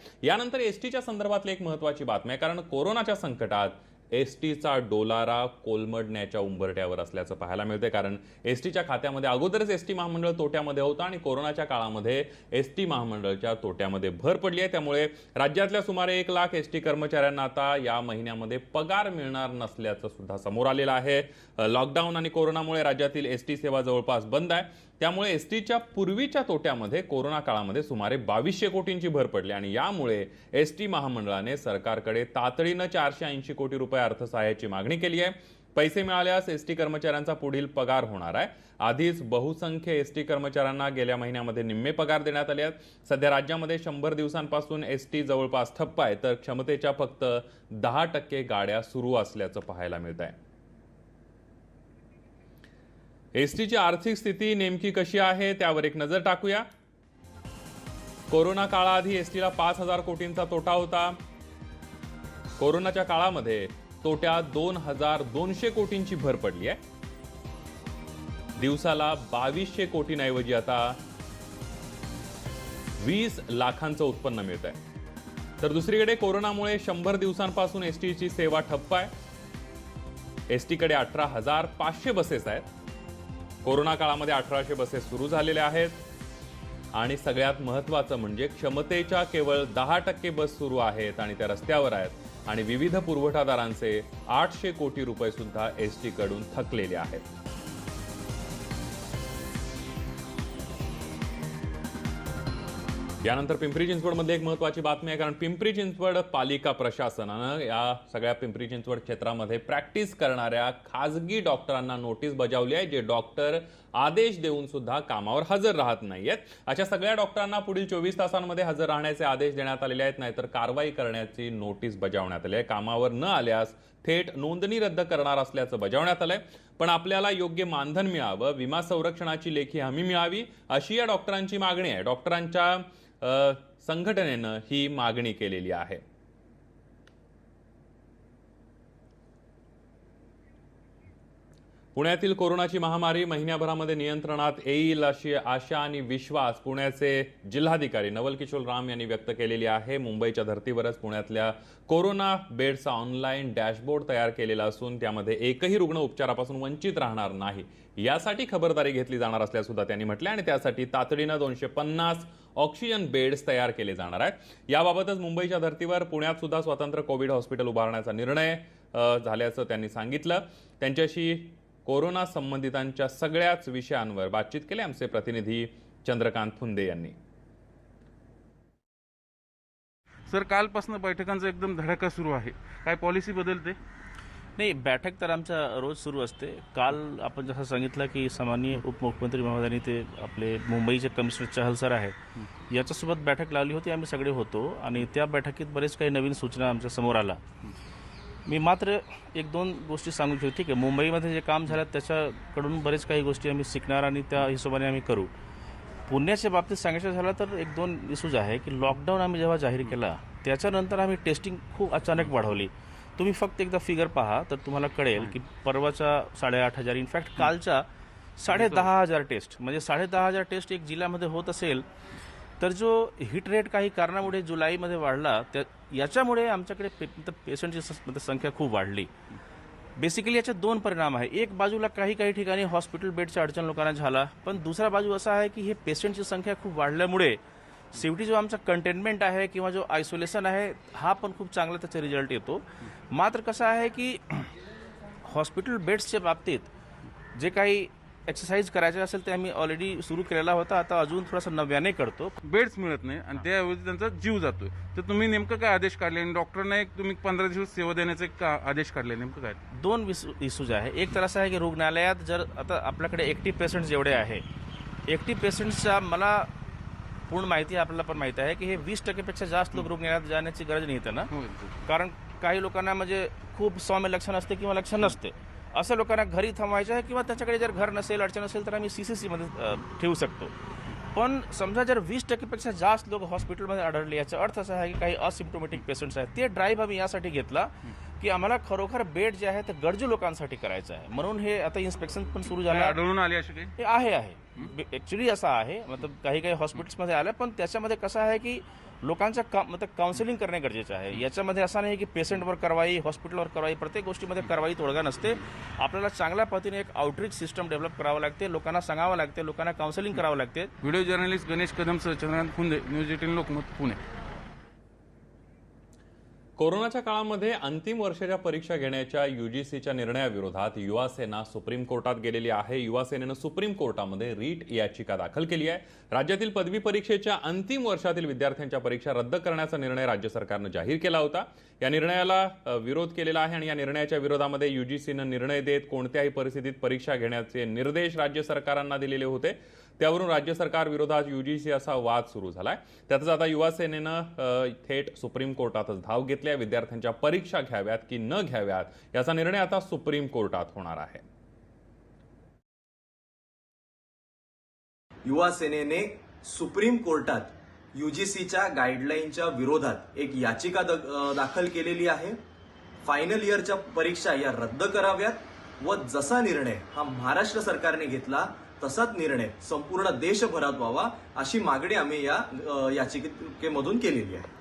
आहे यानंतर एसटीच्या संदर्भातली एक महत्वाची बातमी आहे कारण कोरोनाच्या संकटात एसटीचा डोलारा कोलमडण्याच्या उंबरट्यावर असल्याचं पाहायला मिळते कारण एस टीच्या खात्यामध्ये अगोदरच एस टी महामंडळ तोट्यामध्ये होतं आणि कोरोनाच्या काळामध्ये एस टी महामंडळच्या तोट्यामध्ये भर पडली आहे. त्यामुळे राज्यातल्या सुमारे एक लाख एसटी कर्मचाऱ्यांना आता या महिन्यामध्ये पगार मिळणार नसल्याचं सुद्धा समोर आलेलं आहे. लॉकडाऊन आणि कोरोनामुळे राज्यातील एस टी सेवा जवळपास बंद आहे. त्यामुळे एस टीच्या पूर्वीच्या तोट्यामध्ये कोरोना काळामध्ये सुमारे बावीसशे कोटींची भर पडली आणि यामुळे एस टी महामंडळाने सरकारकडे तातडीनं चारशे ऐंशी कोटी रुपये अर्थसहाय्याची मागणी केली आहे. पैसे मिळाल्यास एस टी कर्मचाऱ्यांचा पुढील पगार होणार आहे. आधीच बहुसंख्य एस टी कर्मचाऱ्यांना गेल्या महिन्यामध्ये निम्मे पगार देण्यात आले आहेत. सध्या राज्यामध्ये शंभर दिवसांपासून एस टी जवळपास ठप्प आहे तर क्षमतेच्या फक्त दहा टक्के गाड्या सुरू असल्याचं पाहायला मिळत आहे एसटीची आर्थिक स्थिती नेमकी कशी आहे त्यावर एक नजर टाकूया. कोरोना काळाआधी एसटीला पाच हजार कोटींचा तोटा होता. कोरोनाच्या काळामध्ये तोट्यात दोन हजार दोनशे कोटींची भर पडली आहे. दिवसाला बावीसशे कोटींऐवजी आता वीस लाखांचं उत्पन्न मिळत आहे तर दुसरीकडे कोरोनामुळे शंभर दिवसांपासून एसटीची सेवा ठप्प आहे. एसटीकडे अठरा हजार पाचशे बसेस आहेत. कोरोना काळामध्ये अठराशे बसेस सुरू झालेल्या आहेत. आणि सगळ्यात महत्त्वाचं म्हणजे क्षमतेच्या केवळ दहा टक्के बस सुरू आहेत आणि त्या रस्त्यावर आहेत. आणि विविध पुरवठादारांचे आठशे कोटी रुपये सुद्धा एस टीकडून थकलेले आहेत. यानंतर पिंपरी चिंचवडमध्ये एक महत्वाची बातमी आहे कारण पिंपरी चिंचवड पालिका प्रशासनानं या सगळ्या पिंपरी चिंचवड क्षेत्रामध्ये प्रॅक्टिस करणाऱ्या खाजगी डॉक्टरांना नोटीस बजावली आहे जे डॉक्टर आदेश देऊन सुद्धा कामावर हजर राहत नाहीयेत. अशा सगळ्या डॉक्टरांना पुढील चोवीस तासांमध्ये हजर राहण्याचे आदेश देण्यात आलेले आहेत. नाहीतर कारवाई करण्याची नोटीस बजावण्यात आली आहे. कामावर न आल्यास थेट नोंदणी रद्द करणार असल्याचं बजावण्यात आलंय. पण आपल्याला योग्य मानधन मिळावं विमा संरक्षणाची लेखी हमी मिळावी अशी या डॉक्टरांची मागणी आहे. डॉक्टरांच्या संघटनेनं ही मागणी केलेली आहे. पुण्यातील कोरोनाची महामारी महिन्याभरामध्ये नियंत्रणात येईल अशी आशा आणि विश्वास पुण्याचे जिल्हाधिकारी नवल किशोर राम यांनी व्यक्त केलेली आहे. मुंबईच्या धर्तीवरच पुण्यातल्या कोरोना बेडचा ऑनलाईन डॅशबोर्ड तयार केलेला असून त्यामध्ये एकही रुग्ण उपचारापासून वंचित राहणार नाही. यासाठी खबरदारी घेतली जाणार असल्यासुद्धा त्यांनी म्हटलं आणि त्यासाठी तातडीनं दोनशे पन्नास ऑक्सिजन बेड्स तयार केले जाणार आहेत. याबाबतच मुंबईच्या धर्तीवर पुण्यात सुद्धा स्वतंत्र कोविड हॉस्पिटल उभारण्याचा निर्णय झाल्याचं त्यांनी सांगितलं. त्यांच्याशी कोरोना संबंधितांच्या सगळ्याच विषयांवर बातचीत केली आमचे प्रतिनिधी चंद्रकांत फुंदे यांनी. सर कालपासून बैठकांचा एकदम धडाका सुरू आहे. काय पॉलिसी बदलते? नाही बैठक तर आमच्या रोज सुरू असते. काल आपण जसं सांगितलं की सामान्य उपमुख्यमंत्री महोदयांनी ते आपले मुंबईचे कमिशनर चहल सर आहेत याच्यासोबत बैठक लावली होती आम्ही सगळे होतो. आणि त्या बैठकीत बरेच काही नवीन सूचना आमच्यासमोर आला. मी मात्र एक दोन गोष्टी सांगू इच्छितो. ठीक आहे मुंबईमध्ये जे काम झालं त्याच्याकडून बरेच काही गोष्टी आम्ही शिकणार आणि त्या हिशोबाने आम्ही करू. पुण्याच्या बाबतीत सांगायचं झालं तर एक दोन इश्यूज आहे की लॉकडाऊन आम्ही जेव्हा जाहीर केला त्याच्यानंतर आम्ही टेस्टिंग खूप अचानक वाढवली. तुम्ही फक्त एकदा फिगर पहा तर तुम्हाला कळेल की परवाच्या साडेआठ हजार इनफॅक्ट कालच्या साडे दहा हजार टेस्ट म्हणजे साडे दहा हजार टेस्ट एक जिल्ह्यामध्ये होत असेल तर जो हिट रेट काही कारणामुळे जुलैमध्ये वाढला त्या याच्यामुळे आमच्याकडे पे पेशंटची संख्या खूप वाढली. बेसिकली याचे दोन परिणाम आहे. एक बाजूला काही काही ठिकाणी हॉस्पिटल बेडच्या अडचण लोकांना झाला पण दुसरा बाजू असा आहे की हे पेशंटची संख्या खूप वाढल्यामुळे शेवटी जो आमचा कंटेनमेंट आहे किंवा जो आयसोलेशन आहे हा पण खूप चांगला त्याचा रिझल्ट येतो. मात्र कसं आहे की हॉस्पिटल बेड्सच्या बाबतीत जे काही एक्सरसाइज करायचे असेल ते आम्ही ऑलरेडी सुरू केलेला होता. आता अजून थोडासा नव्याने करतो. बेड्स मिळत नाही आणि त्याऐवजी त्यांचा जीव जातोय. तर तुम्ही नेमकं काय आदेश काढले आणि डॉक्टरना एक तुम्ही पंधरा दिवस सेवा देण्याचे का- आदेश काढले नेमकं काय? दोन इश्यूज आहे. एक तर असं आहे की रुग्णालयात जर आता आपल्याकडे एकटी पेशंट जेवढे आहे एकटी पेशंट्सचा मला पूर्ण माहिती आपल्याला पण माहिती आहे की हे वीस टक्केपेक्षा जास्त लोक रुग्णालयात जाण्याची गरज नाही त्यांना कारण काही लोकांना म्हणजे खूप सौम्य लक्षण असते किंवा लक्षण नसते. असं लोकांना घरी थांबवायचं आहे किंवा त्याच्याकडे जर घर नसेल अडचण असेल तर आम्ही सी सी सीमध्ये ठेवू शकतो. पण समजा जर वीस टक्केपेक्षा जास्त लोक हॉस्पिटलमध्ये आढळले याचा अर्थ असा आहे की काही असिम्टोमॅटिक पेशंट्स आहेत. ते ड्राईव्ह आम्ही यासाठी घेतला की आम्हाला खरोखर बेड जे आहे ते गरजू लोकांसाठी करायचं आहे. म्हणून हे आता इन्स्पेक्शन पण सुरू झालं. आढळून आले असे काही? हे आहे आहे. ऍक्च्युली असं आहे. मतलब काही काही हॉस्पिटल्समध्ये आलं पण त्याच्यामध्ये कसं आहे की लोकांचं का मतलब काउन्सिलिंग करणे गरजेचं आहे. याच्यामध्ये असं नाही की पेशंटवर कारवाई हॉस्पिटलवर कारवाई प्रत्येक गोष्टीमध्ये कारवाई तोडगा नसते. आपल्याला चांगल्या पद्धतीने एक आउटरीच सिस्टम डेव्हलप करावं लागते लोकांना सांगावं लागते लोकांना काउन्सिलिंग करावं लागते. व्हिडिओ जर्नलिस्ट गणेश कदम सह चंद्रकांत फुंदे न्यूज एटीन लोकमत पुणे. कोरोनाच्या काळामध्ये अंतिम वर्षाच्या परीक्षा घेण्याच्या युजीसीच्या निर्णयाविरोधात युवासेना सुप्रीम कोर्टात गेलेली आहे. युवासेनेनं सुप्रीम कोर्टामध्ये रीट याचिका दाखल केली आहे. राज्यातील पदवी परीक्षेच्या अंतिम वर्षातील विद्यार्थ्यांच्या परीक्षा रद्द करण्याचा निर्णय राज्य सरकारनं जाहीर केला होता. या निर्णयाला विरोध केलेला आहे आणि या निर्णयाच्या विरोधामध्ये युजीसीनं निर्णय देत कोणत्याही परिस्थितीत परीक्षा घेण्याचे निर्देश राज्य सरकारांना दिलेले होते. त्यावरून राज्य सरकार विरोधात युजीसी असा वाद सुरू झालाय. त्यातच आता युवा सेनेनं थेट सुप्रीम कोर्टातच धाव घेतली आहे. विद्यार्थ्यांच्या परीक्षा घ्याव्यात की न घ्याव्यात याचा निर्णय आता सुप्रीम कोर्टात होणार आहे. युवा सेनेने सुप्रीम कोर्टात युजीसीच्या गाईडलाईनच्या विरोधात एक याचिका दाखल केलेली आहे. फायनल इयरच्या परीक्षा या रद्द कराव्यात व जसा निर्णय हा महाराष्ट्र सरकारने घेतला तसाच निर्णय संपूर्ण देशभरात व्हावा अशी मागणी आम्ही या याचिकेमधून केलेली आहे.